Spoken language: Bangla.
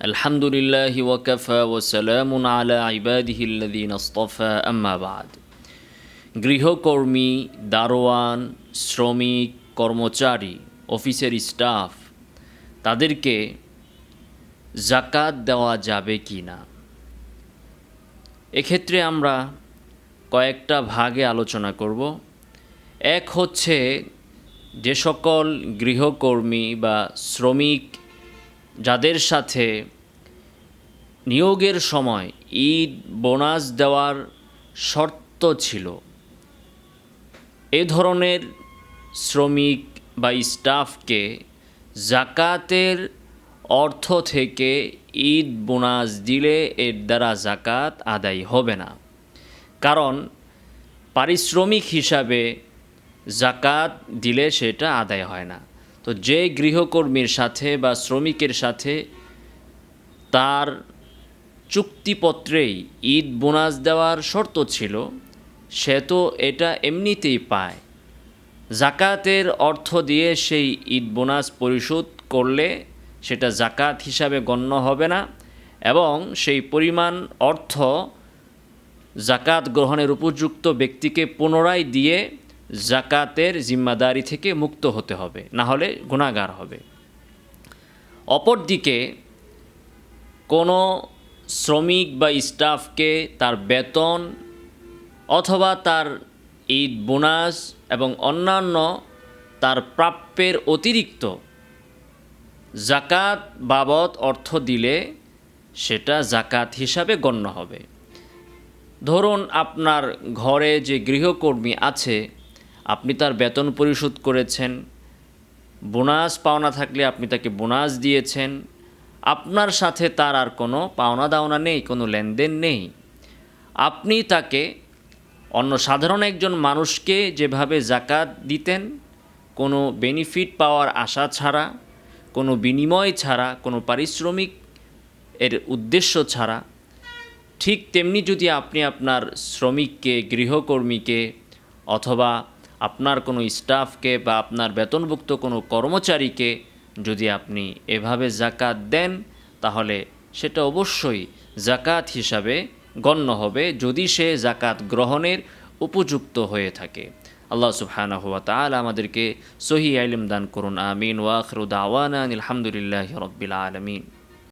الحمد لله وكفى وسلام على عباده الذين اصطفى أما بعد গৃহকর্মী দারোয়ান শ্রমিক কর্মচারী অফিসের স্টাফ তাদেরকে জাকাত দেওয়া যাবে কি না এক্ষেত্রে আমরা কয়েকটা ভাগে আলোচনা করব এক হচ্ছে যে সকল গৃহকর্মী বা শ্রমিক যাদের সাথে নিয়োগের সময় ঈদ, বোনাস দেওয়ার শর্ত ছিল, এ ধরনের শ্রমিক বা স্টাফকে জাকাতের অর্থ থেকে ঈদ বোনাস দিলে এর দ্বারা জাকাত আদায় হবে না। কারণ পারিশ্রমিক হিসাবে জাকাত দিলে সেটা আদায় হয় না। তো যে গৃহকর্মীর সাথে বা শ্রমিকের সাথে তার চুক্তিপত্রেই ঈদ বোনাস দেওয়ার শর্ত ছিল, সে তো এটা এমনিতেই পায়। জাকাতের অর্থ দিয়ে সেই ঈদ বোনাস পরিশোধ করলে সেটা জাকাত হিসাবে গণ্য হবে না এবং সেই পরিমাণ অর্থ জাকাত গ্রহণের উপযুক্ত ব্যক্তিকে পুনরায় দিয়ে জাকাতের জিম্মাদারি থেকে মুক্ত হতে হবে, না হলে গুণাগার হবে। অপরদিকে, কোনো শ্রমিক বা স্টাফকে তার বেতন অথবা তার ঈদ বোনাস এবং অন্যান্য তার প্রাপ্যের অতিরিক্ত জাকাত বাবদ অর্থ দিলে সেটা জাকাত হিসাবে গণ্য হবে। ধরুন আপনার ঘরে যে গৃহকর্মী আছে আপনি তার বেতন পরিশোধ করেছেন, বোনাস পাওনা থাকলে আপনি তাকে বোনাস দিয়েছেন, আপনার সাথে তার আর কোনো পাওনা দাওনা নেই, কোনো লেনদেন নেই। আপনি তাকে অন্য সাধারণ একজন মানুষকে যেভাবে জাকাত দিতেন, কোনো বেনিফিট পাওয়ার আশা ছাড়া, কোনো বিনিময় ছাড়া, কোনো পারিশ্রমিক এর উদ্দেশ্য ছাড়া, ঠিক তেমনি যদি আপনি আপনার শ্রমিককে, গৃহকর্মীকে অথবা আপনার কোনো স্টাফকে বা আপনার বেতনভুক্ত কোনো কর্মচারীকে যদি আপনি এভাবে জাকাত দেন, তাহলে সেটা অবশ্যই জাকাত হিসাবে গণ্য হবে যদি সে জাকাত গ্রহণের উপযুক্ত হয়ে থাকে। আল্লাহ সুবহানাহ ওয়া তাআলা আমাদেরকে সহি আইলিম দান করুন, আমিন। ওয়াখরুদ আওয়ানা আলহামদুলিল্লাহ রব্বিল আলমিন।